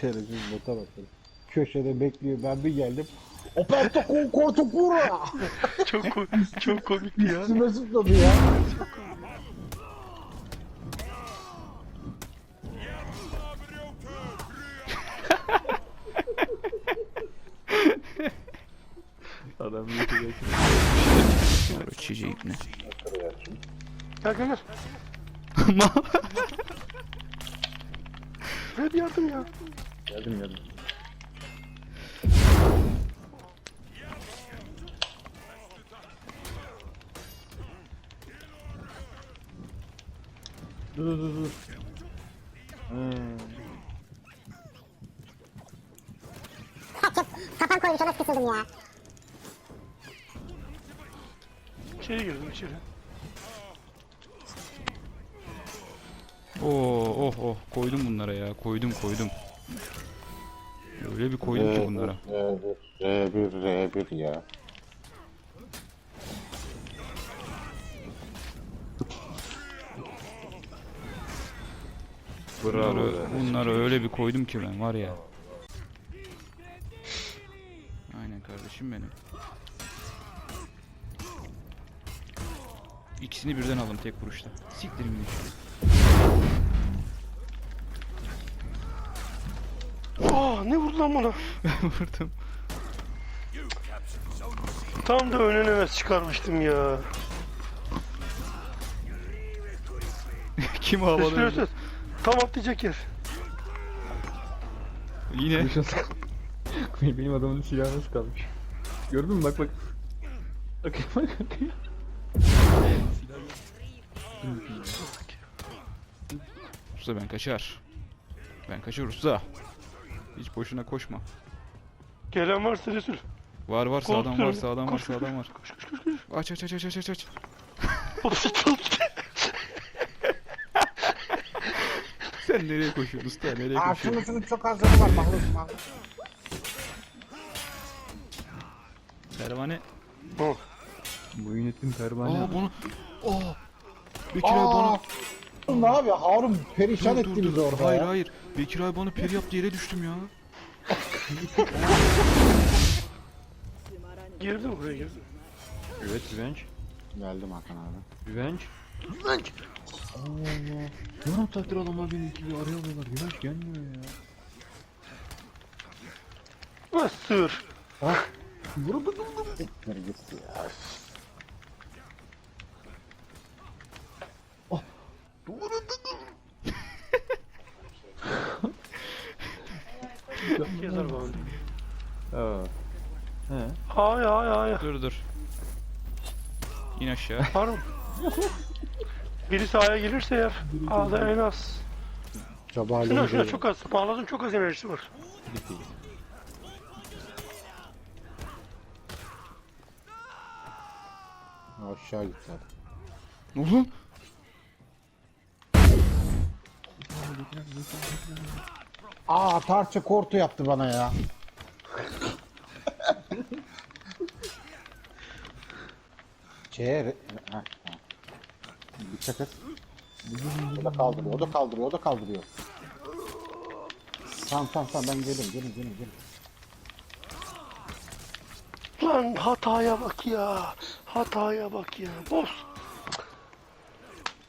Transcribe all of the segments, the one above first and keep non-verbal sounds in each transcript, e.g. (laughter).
Şerefsiz bota bakalım. Köşede bekliyor ben bir geldim. Aperto con corto pura. Çok ko- çok komikti ya. Üstüme zıpladı ya. Adam yiyecek. Çiçek ne? Gel gel gel. Red yardım ya. Geldim geldim. Dur dur dur dur. Hmm. Kafam koymuş ona sıkıldım ya. İçeri girdim içeri. Oo oh oh koydum bunlara ya koydum koydum. Öyle bir koydum ki bunlara. R1, R1, R1 ya. Bunları, bunları öyle bir koydum ki ben var ya. Aynen kardeşim benim. İkisini birden aldım tek vuruşta. Siktirin gidin. Aa ne vurdu lan bana? (laughs) Vurdum. Tam da önüne nefes çıkarmıştım ya. (laughs) Kim Üstüne havada üstüne. Tam atlayacak yer. Yine. (laughs) Benim adamın silahı nasıl kalmış? Gördün mü bak bak. Bak bak bak. Usta ben kaçar. Ben kaçar usta. Hiç boşuna koşma. Gelen varsa Resul. Var var sağdan var sağdan var sağdan var. Koş koş koş koş. Aç aç aç aç aç aç. (laughs) Sen nereye koşuyorsun usta nereye Aa koşuyorsun? şunu şunu çok az canı var mahlut mahlut. Pervane. Oh. Bu yönetim pervane. Aa bunu. Aa. Bekir abi bana. Aa. Ne yapıyor? Harun perişan Dur, dur, etti bizi dur. orada Hayır ya. hayır. Bekir abi bana peri yaptı yere düştüm ya. Girdim buraya girdim. Evet Revenge. Geldim Hakan abi. Revenge. Revenge. Allah Allah. Ne takdir adamlar beni iki bir araya alıyorlar. Revenge gelmiyor ya. Ah sığır. Nereye gitti ya? Yazar bana. Aa. He. Hay hay hay. Dur dur. İn aşağı. Harun. Biri sahaya gelirse eğer A'da en az. Cabali Şuna şuna çok az. Bağladın çok az enerjisi var. Aşağı gitti zaten. Oğlum. Aa tarça kortu yaptı bana ya. Ha. Dikkat et. O da kaldırıyor, o da kaldırıyor, o da kaldırıyor. Tamam tamam tamam ben gelirim, gelin gelin gelin. Lan hataya bak ya. Hataya bak ya. Boz.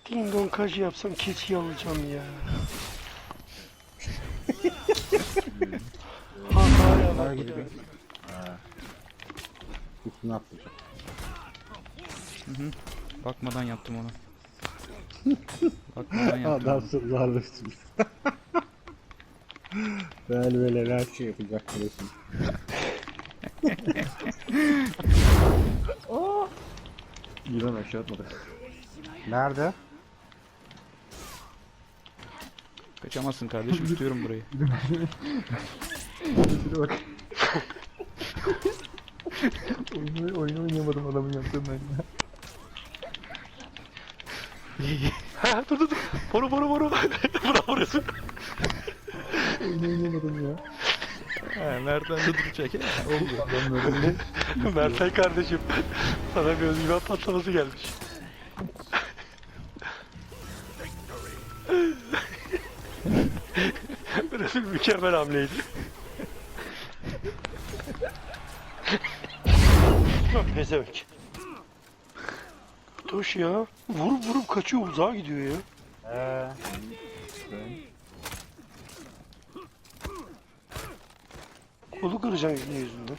Ding dong kacı yapsam keçi alacağım ya. Bak ya. Üstüne atlayacak. Bakmadan yaptım onu. (laughs) Bakmadan yaptım. onu. sırlarla üstüne. ben böyle her şey yapacak. İyi (laughs) lan aşağı atmadı. Nerede? Kaçamazsın kardeşim tutuyorum burayı. Oyunu, oyunu oynayamadım adamın yaptığından ya. Ha dur dur dur. Boru boru boru. (laughs) Bravo Resul. Oyunu oynayamadım ya. He nereden de duracak ya. Oldu. Adam böyle Mertay kardeşim. Sana bir özgüven patlaması gelmiş. (laughs) Resul Mükemmel hamleydi. Pezevenk. Toş ya. Vurup vurup kaçıyor uzağa gidiyor ya. Ee, Kolu yüzüne yüzünden.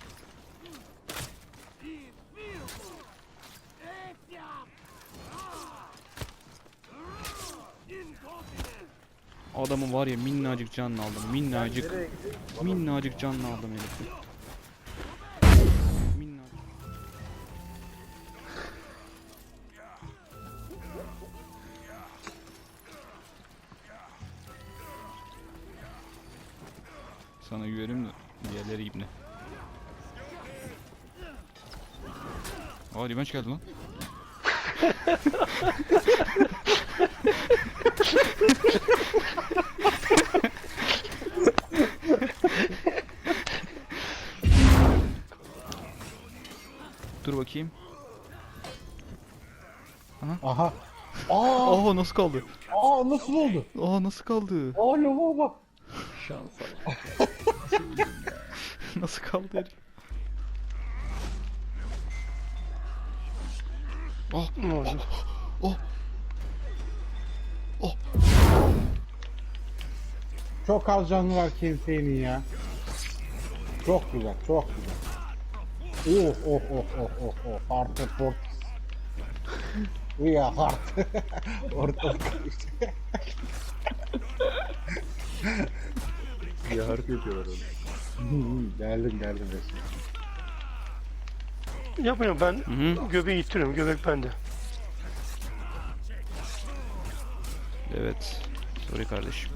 Adamın var ya minnacık canını aldım. Minnacık. Minnacık canını aldım herifi. Minnacık. Sana güverim de diğerleri ibne. Aa Limenç geldi lan. (laughs) Dur bakayım. Aha. Aa, Aa nasıl kaldı? aa nasıl oldu? Aa nasıl kaldı? Aa lavuğa bak. Şansa. nasıl kaldı herif? Oh, Ne oldu? oh. Oh. Çok az canı var kimsenin ya. Çok güzel, çok güzel. Oh oh oh oh oh oh. Artı port. Ya artı. (laughs) Ortalık karıştı. Bir harita yapıyorlar onu. (laughs) geldim geldim resmen. Yapmıyorum ben Hı hı. göbeği ittiriyorum. Göbek bende. Evet. Sorry kardeşim.